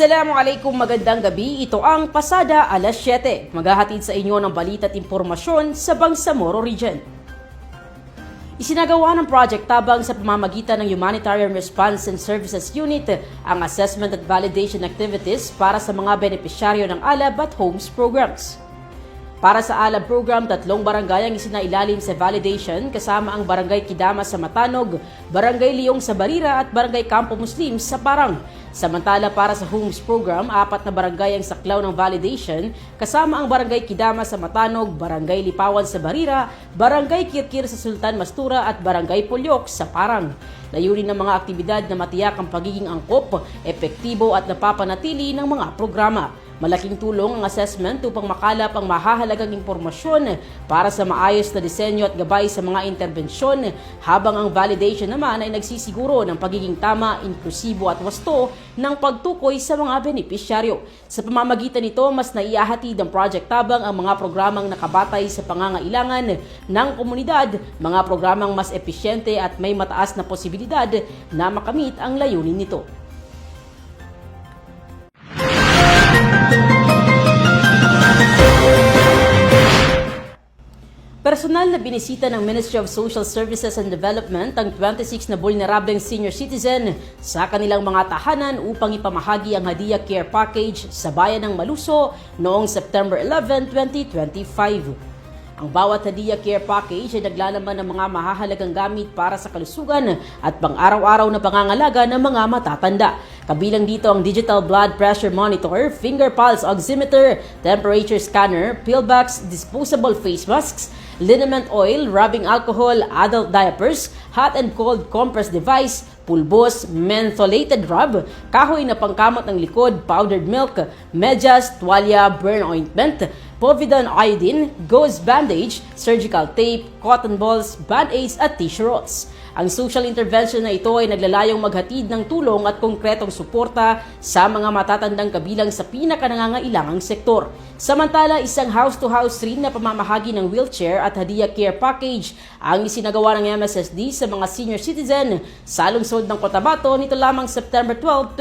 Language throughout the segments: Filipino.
Assalamualaikum, magandang gabi. Ito ang Pasada alas 7. Maghahatid sa inyo ng balita at impormasyon sa Bangsamoro Region. Isinagawa ng Project Tabang sa pamamagitan ng Humanitarian Response and Services Unit ang assessment at validation activities para sa mga benepisyaryo ng ALAB at HOMES programs. Para sa ALAB program, tatlong barangay ang isinailalim sa validation kasama ang Barangay Kidama sa Matanog, Barangay Leong sa Barira at Barangay Campo Muslim sa Parang. Samantala para sa HOMES program, apat na barangay ang saklaw ng validation kasama ang Barangay Kidama sa Matanog, Barangay Lipawan sa Barira, Barangay Kirkir sa Sultan Mastura at Barangay Pulyok sa Parang. Layunin ng mga aktibidad na matiyak ang pagiging angkop, epektibo at napapanatili ng mga programa. Malaking tulong ang assessment upang makalap ang mahahalagang impormasyon para sa maayos na disenyo at gabay sa mga interbensyon habang ang validation naman ay nagsisiguro ng pagiging tama, inklusibo at wasto ng pagtukoy sa mga benepisyaryo. Sa pamamagitan nito, mas naiahatid ng Project Tabang ang mga programang nakabatay sa pangangailangan ng komunidad, mga programang mas episyente at may mataas na posibilidad na makamit ang layunin nito. Personal na binisita ng Ministry of Social Services and Development ang 26 na vulnerableng senior citizen sa kanilang mga tahanan upang ipamahagi ang Hadiah Care Package sa bayan ng Maluso noong September 11, 2025. Ang bawat Hadiah Care Package ay naglalaman ng mga mahahalagang gamit para sa kalusugan at pang-araw-araw na pangangalaga ng mga matatanda. Kabilang dito ang digital blood pressure monitor, finger pulse oximeter, temperature scanner, pillbox, disposable face masks, liniment oil, rubbing alcohol, adult diapers, hot and cold compress device, pulbos, mentholated rub, kahoy na pangkamot ng likod, powdered milk, medyas, tuwalya, burn ointment, povidone iodine, gauze bandage, surgical tape, cotton balls, band-aids at tissue rolls. Ang social intervention na ito ay naglalayong maghatid ng tulong at konkretong suporta sa mga matatandang kabilang sa pinakanangangailangang sektor. Samantala, isang house-to-house rin na pamamahagi ng wheelchair at Hadiah Care Package ang isinagawa ng MSSD sa mga senior citizen sa lungsod ng Cotabato nito lamang September 12,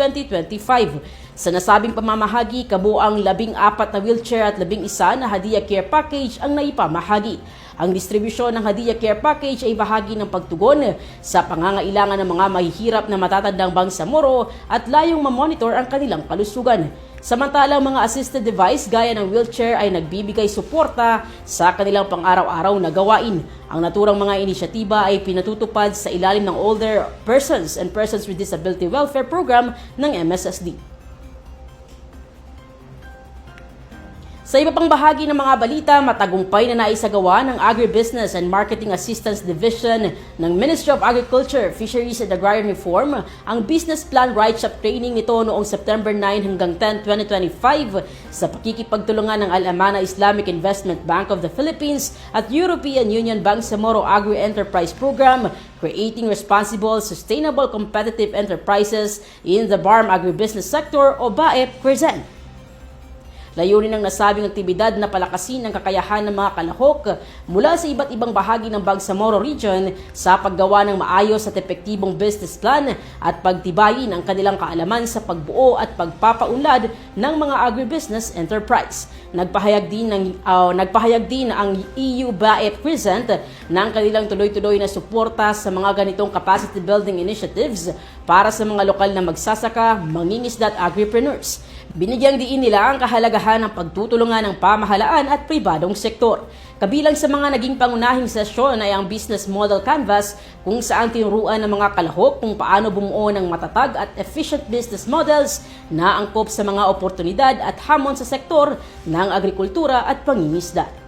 2025. Sa nasabing pamamahagi, kabuo ang labing apat na wheelchair at labing isa na Hadiah Care Package ang naipamahagi. Ang distribusyon ng Hadiah Care Package ay bahagi ng pagtugon sa pangangailangan ng mga mahihirap na matatandang bangsamoro at layong mamonitor ang kanilang kalusugan. Samantalang mga assisted device gaya ng wheelchair ay nagbibigay suporta sa kanilang pang-araw-araw na gawain. Ang naturang mga inisyatiba ay pinatutupad sa ilalim ng Older Persons and Persons with Disability Welfare Program ng MSSD. Sa iba pang bahagi ng mga balita, matagumpay na naisagawa ng Agribusiness and Marketing Assistance Division ng Ministry of Agriculture, Fisheries and Agrarian Reform ang Business Plan Write-Up Training nito noong September 9 hanggang 10, 2025 sa pakikipagtulungan ng Al-Amana Islamic Investment Bank of the Philippines at European Union Bangsamoro Agri-Enterprise Program Creating Responsible, Sustainable, Competitive Enterprises in the Barm Agribusiness Sector o BAEP present. Layunin ng nasabing aktibidad na palakasin ang kakayahan ng mga kalahok mula sa iba't ibang bahagi ng Bangsamoro Region sa paggawa ng maayos at epektibong business plan at pagtibayin ang kanilang kaalaman sa pagbuo at pagpapaunlad ng mga agribusiness enterprise. Nagpahayag din ng uh, nagpahayag din ang EU BAEP Crescent ng kanilang tuloy-tuloy na suporta sa mga ganitong capacity building initiatives para sa mga lokal na magsasaka, mangingisda at agripreneurs. Binigyang diin nila ang kahalagahan ng pagtutulungan ng pamahalaan at pribadong sektor. Kabilang sa mga naging pangunahing sesyon ay ang Business Model Canvas kung saan tinuruan ng mga kalahok kung paano bumuo ng matatag at efficient business models na angkop sa mga oportunidad at hamon sa sektor ng agrikultura at pangingisda.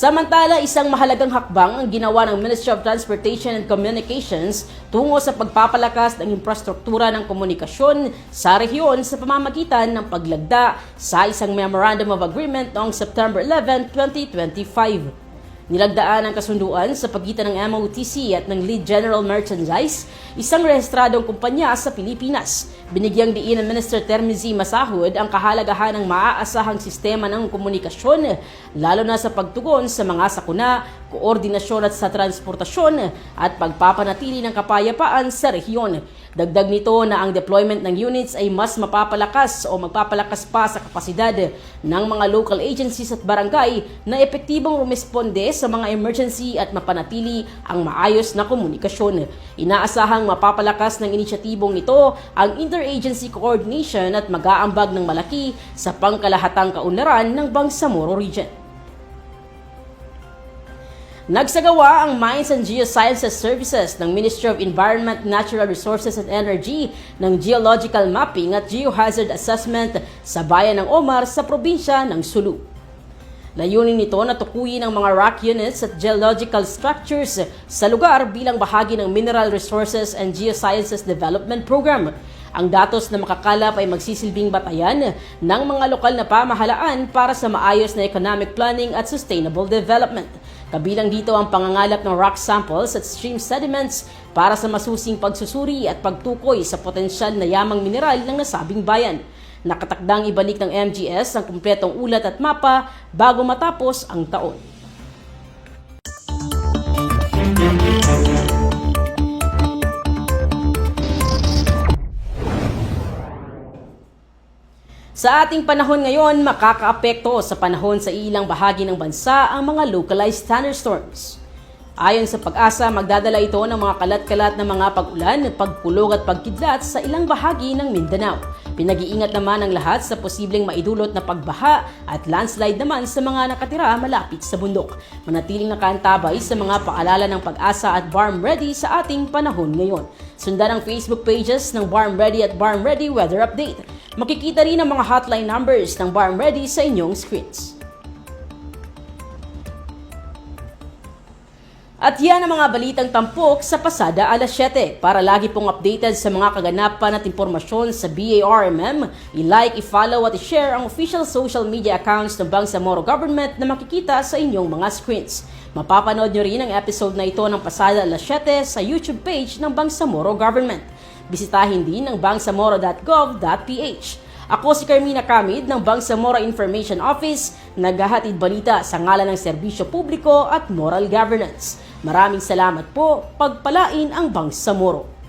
Samantala, isang mahalagang hakbang ang ginawa ng Ministry of Transportation and Communications tungo sa pagpapalakas ng infrastruktura ng komunikasyon sa rehiyon sa pamamagitan ng paglagda sa isang Memorandum of Agreement noong September 11, 2025. Nilagdaan ang kasunduan sa pagitan ng MOTC at ng Lead General Merchandise, isang rehistradong kumpanya sa Pilipinas. Binigyang diin ng Minister Termizi Masahod ang kahalagahan ng maaasahang sistema ng komunikasyon, lalo na sa pagtugon sa mga sakuna, koordinasyon at sa transportasyon at pagpapanatili ng kapayapaan sa rehiyon. Dagdag nito na ang deployment ng units ay mas mapapalakas o magpapalakas pa sa kapasidad ng mga local agencies at barangay na epektibong rumisponde sa mga emergency at mapanatili ang maayos na komunikasyon. Inaasahang mapapalakas ng inisyatibong ito ang interagency coordination at mag-aambag ng malaki sa pangkalahatang kaunlaran ng Bangsamoro Region. Nagsagawa ang Mines and Geosciences Services ng Ministry of Environment, Natural Resources and Energy ng geological mapping at geohazard assessment sa bayan ng Omar sa probinsya ng Sulu. Layunin nito na tukuyin ang mga rock units at geological structures sa lugar bilang bahagi ng Mineral Resources and Geosciences Development Program. Ang datos na makakalap ay magsisilbing batayan ng mga lokal na pamahalaan para sa maayos na economic planning at sustainable development. Kabilang dito ang pangangalap ng rock samples at stream sediments para sa masusing pagsusuri at pagtukoy sa potensyal na yamang mineral ng nasabing bayan. Nakatakdang ibalik ng MGS ang kumpletong ulat at mapa bago matapos ang taon. Sa ating panahon ngayon, makakaapekto sa panahon sa ilang bahagi ng bansa ang mga localized thunderstorms. Ayon sa pag-asa, magdadala ito ng mga kalat-kalat na mga pag-ulan at pagkulog at pagkidlat sa ilang bahagi ng Mindanao. Pinag-iingat naman ang lahat sa posibleng maidulot na pagbaha at landslide naman sa mga nakatira malapit sa bundok. Manatiling nakaantabay sa mga paalala ng pag-asa at Barm Ready sa ating panahon ngayon. Sundan ang Facebook pages ng Barm Ready at Barm Ready Weather Update. Makikita rin ang mga hotline numbers ng Barm Ready sa inyong screens. At yan ang mga balitang tampok sa pasada alas 7. Para lagi pong updated sa mga kaganapan at impormasyon sa BARMM, i-like, i-follow at i-share ang official social media accounts ng Bangsamoro Government na makikita sa inyong mga screens. Mapapanood nyo rin ang episode na ito ng pasada alas 7 sa YouTube page ng Bangsamoro Government. Bisitahin din ang bangsamoro.gov.ph. Ako si Carmina Kamid ng Bangsamoro Information Office, naghahatid balita sa ngalan ng serbisyo publiko at moral governance. Maraming salamat po, pagpalain ang Bangsamoro.